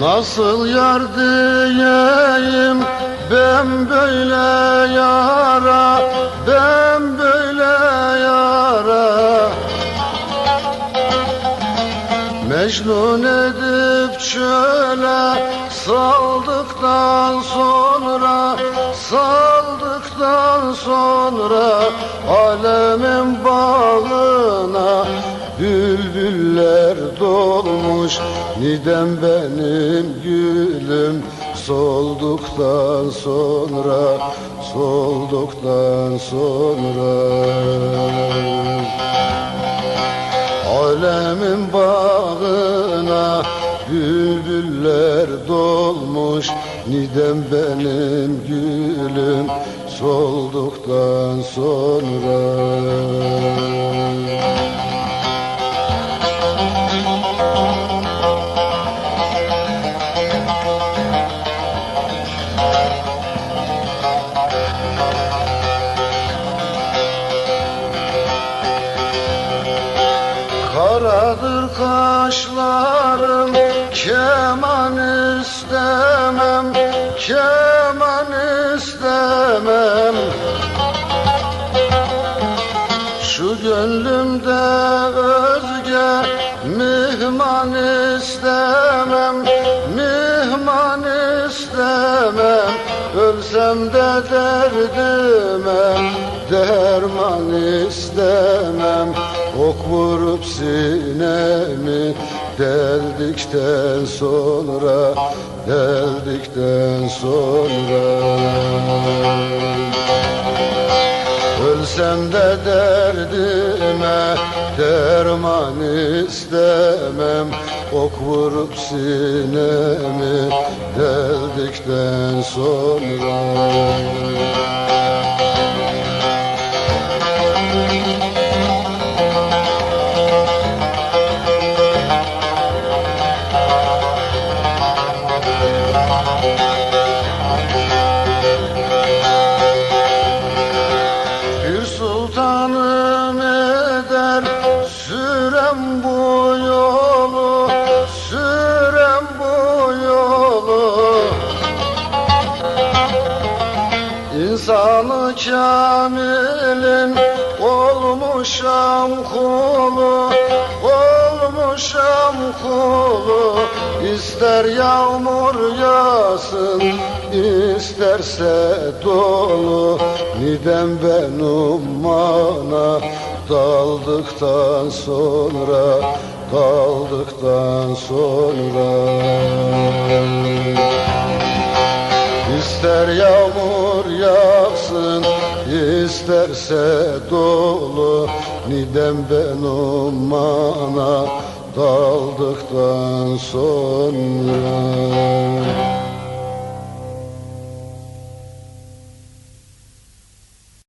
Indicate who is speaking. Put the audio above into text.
Speaker 1: Nasıl yar diyeyim ben böyle Mecnun edip çöle saldıktan sonra Saldıktan sonra alemin bağına Bülbüller dolmuş. Nidem benim gülüm Solduktan sonra Solduktan sonra Alemin bağına Bülbüller dolmuş Nidem benim gülüm Solduktan sonra Karadır kaşlarım keman istemem keman istemem. Şu gönlümde özge mihman istemem mihman istemem. Ölsem de derdime derman istemem Ok vurup sinemi deldikten sonra Deldikten sonra. Ölsem de derdime derman istemem Ok vurup sinemi deldikten sonra Bir sultanım eder sürem bu yolu Sürem bu yolu. İnsanı kamilin olmuşam kulu Olmuşam kulu İster yağmur yağsın isterse dolu. Nidem ben ummana daldıktan sonra Daldıktan sonra. İster yağmur yağsın isterse dolu. Nidem ben ummana daldıktan sonra